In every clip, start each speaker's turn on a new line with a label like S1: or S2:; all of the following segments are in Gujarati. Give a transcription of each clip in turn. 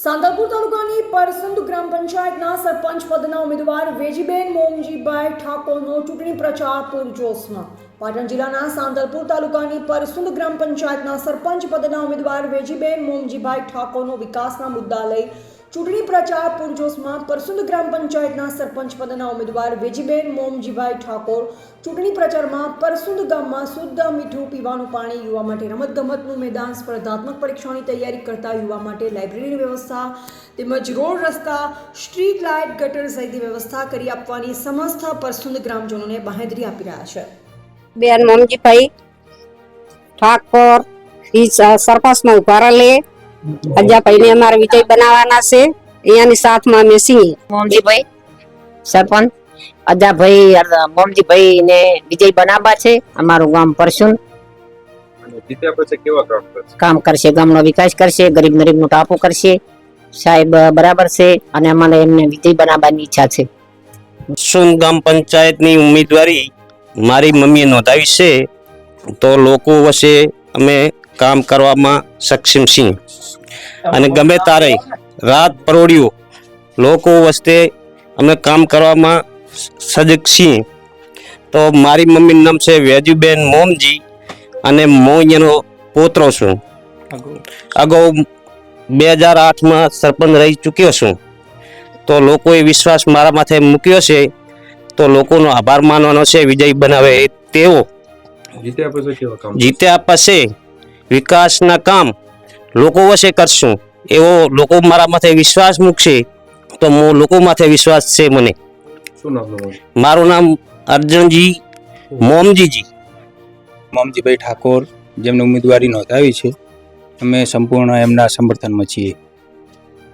S1: સાંતલપુર તાલુકાની પરસંદ ગ્રામ પંચાયતના સરપંચ પદના ઉમેદવાર વેજીબેન મોમજીભાઈ ઠાકોરનો ચૂંટણી પ્રચાર પૂરજોશમાં. પાટણ જિલ્લાના સાંતલપુર તાલુકાની પરસુંદ ગ્રામ પંચાયતના સરપંચ પદના ઉમેદવાર વેજીબેન મોમજીભાઈ ઠાકોરનો વિકાસના મુદ્દા લઈ ચૂંટણી પ્રચાર પૂરજોશમાં પરસુંદ ગ્રામ પંચાયતના સરપંચ પદના ઉમેદવાર વેજીબેન મોમજીભાઈ ઠાકોર ચૂંટણી પ્રચારમાં પરસુંદ ગામમાં શુદ્ધ મીઠું પીવાનું પાણી યુવા માટે રમતગમતનું મેદાન, સ્પર્ધાત્મક પરીક્ષાની તૈયારી કરતા યુવા માટે લાઇબ્રેરીની વ્યવસ્થા તેમજ રોડ રસ્તા, સ્ટ્રીટ લાઇટ, ગટર સહિતની વ્યવસ્થા કરી આપવાની સમસ્ત પરસુંદ ગ્રામજનોને બાહેંધરી આપી રહ્યા છે.
S2: બેન મોમજીભાઈ ઠાકોર સરપંચમાં ઊભા રહે અજાભાઈ ને અમારે વિજય બનાવવાના છે. અહીંયાની સાથમાં અમે છીએ.
S3: મોમજીભાઈ? સરપંચ? અજાભાઈ મોમજીભાઈ ને વિજય બનાવવા છે. અમારું ગામ પરશુન
S4: અને જીત્યા પછી કેવા કામ કરશે?
S3: ગામનો વિકાસ કરશે ગરીબ ગરીબનું ટાપુ કરશે. સાહેબ બરાબર છે. અને અમારે એમને વિજય બનાવવાની ઈચ્છા છે.
S5: સુન ગામ પંચાયતની ઉમેદવારી મારી મમ્મીએ નોંધાવી છે. તો લોકો વચ્ચે અમે કામ કરવામાં સક્ષમ છીએ. અને ગમે તારે રાત પરોડ્યું લોકો વચ્ચે અમે કામ કરવામાં સજગ છીએ. તો મારી મમ્મીનું નામ છે વેજુબેન મોમજી અને હું અહીંયાનો પોતરો છું. અગાઉ બે હજાર આઠમાં સરપંચ રહી ચૂક્યો છું. તો લોકોએ વિશ્વાસ મારા માથે મૂક્યો છે. તો લોકોનો આભાર માનવાનો છે વિજય બનાવે તેવો.
S4: જીત્યા પછી
S5: વિકાસના કામ લોકો વચ્ચે કરશું. એવો લોકો મારા માથે વિશ્વાસ મૂકશે તો હું લોકો માથે વિશ્વાસ છે મને. મારું નામ અર્જુનજી મોમજીજી.
S6: મોમજીભાઈ ઠાકોર જેમને ઉમેદવારી નોંધાવી છે અમે સંપૂર્ણ એમના સમર્થનમાં છીએ.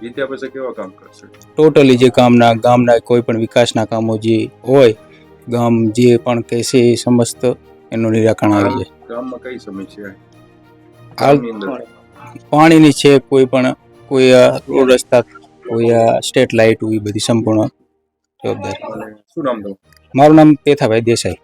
S4: જીત્યા પછી કેવા કામ કરશે?
S6: ટોટલી જે કામના ગામના કોઈ પણ વિકાસના કામો જે હોય ગામ જે પણ કહેશે એ સમસ્ત એનું નિરાકરણ આવી જાય.
S4: ગામમાં કઈ સમસ્યા
S6: હાલ પાણીની છે કોઈ પણ કોઈ રોડ રસ્તા કોઈ સ્ટેટ લાઇટ હોય બધી સંપૂર્ણ જવાબદારી. મારું નામ પેથાભાઈ દેસાઈ.